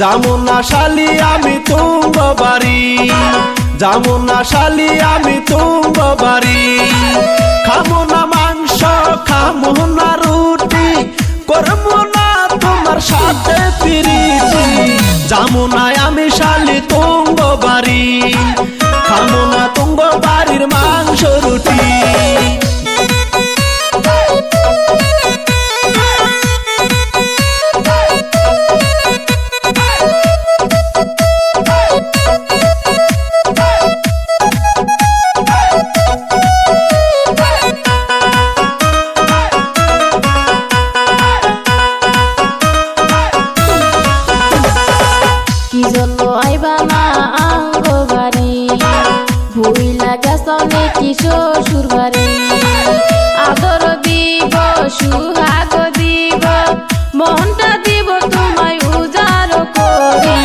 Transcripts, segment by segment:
যামুনা শালি, আমি তুঙ্গ বাড়ি। যামুনা শালি, আমি তুঙ্গ বাড়ি। খামো না মাংস, খামো না রুটি করব না তোমার সাথে পিরিতি যামুনায় আমি শালি, তুঙ্গ বাড়ি। খামো না তুঙ্গ বাড়ির মাংস রুটি। সনে কি শ্বশুর বাড়ি আদর দিব, সুহাগ দিব, মনটা দিব তোমায় উজার করি।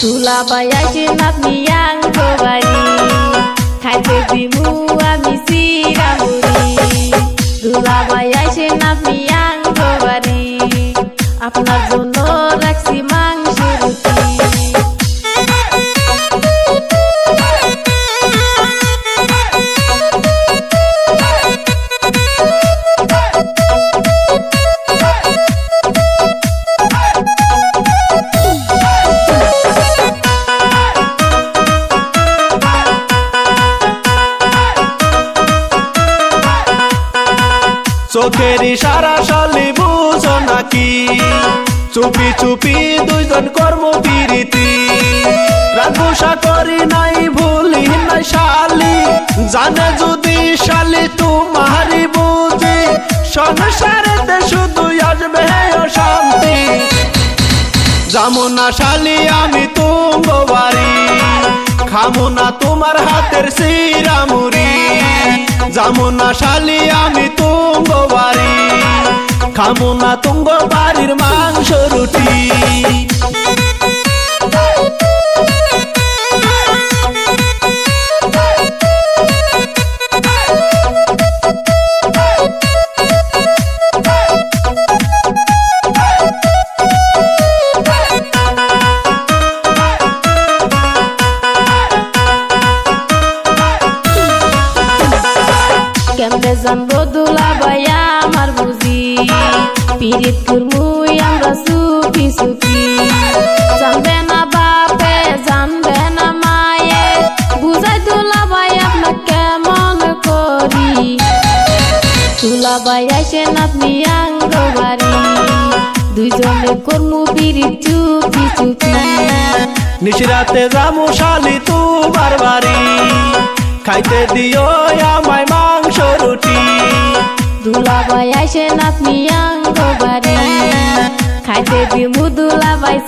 তুলা বাইয়াছে নাতনি আঙ্গ বাড়ি খাইতে দিমু আমি চোখের ইশারা শালি বুঝো নাকি? চুপি চুপি দুইজন কর্ম বিরীতি রাগুসা করি নাই, ভুলি নাই শালি। জানে যদি শালি তোমারি বুঝি, সংসারেতে শুধু আসবে শান্তি যামুনা শালি, আমি বাড়ি। খামো না তোমার হাতের সিরামুরি যামুনা শালি আমি তুঙ্গ বাড়ি খামুনা তুঙ্গ বাড়ির মাংস রুটি। কেমনে জানব দুলা ভাইয়া আমার বুঝি? পিরিত কুরমুই আমরা সুখী সুখী জানবে না বাপে, জানবে না মায়ে। বুঝাই দুলা ভাই আপনার কেমন করি? তুলা ভাই আসে নাতনি আঙ্গ বাড়ি দুইজনে কর্মু, পিরিত চুপি চুপি নিশিরাতে যামু শালি তোমার বাড়ি খাইতে দিও আমায় মাংস রুটি দুলা আইসে নাতনি আঙ্গ বাড়ি খাইতে দিমু দুলাবাই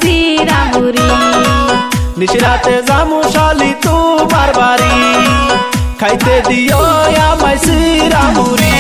রামুরি নিশিরাতে জামু শালি তোমার বাড়ি খাইতে দিও আমায় সিরামুরি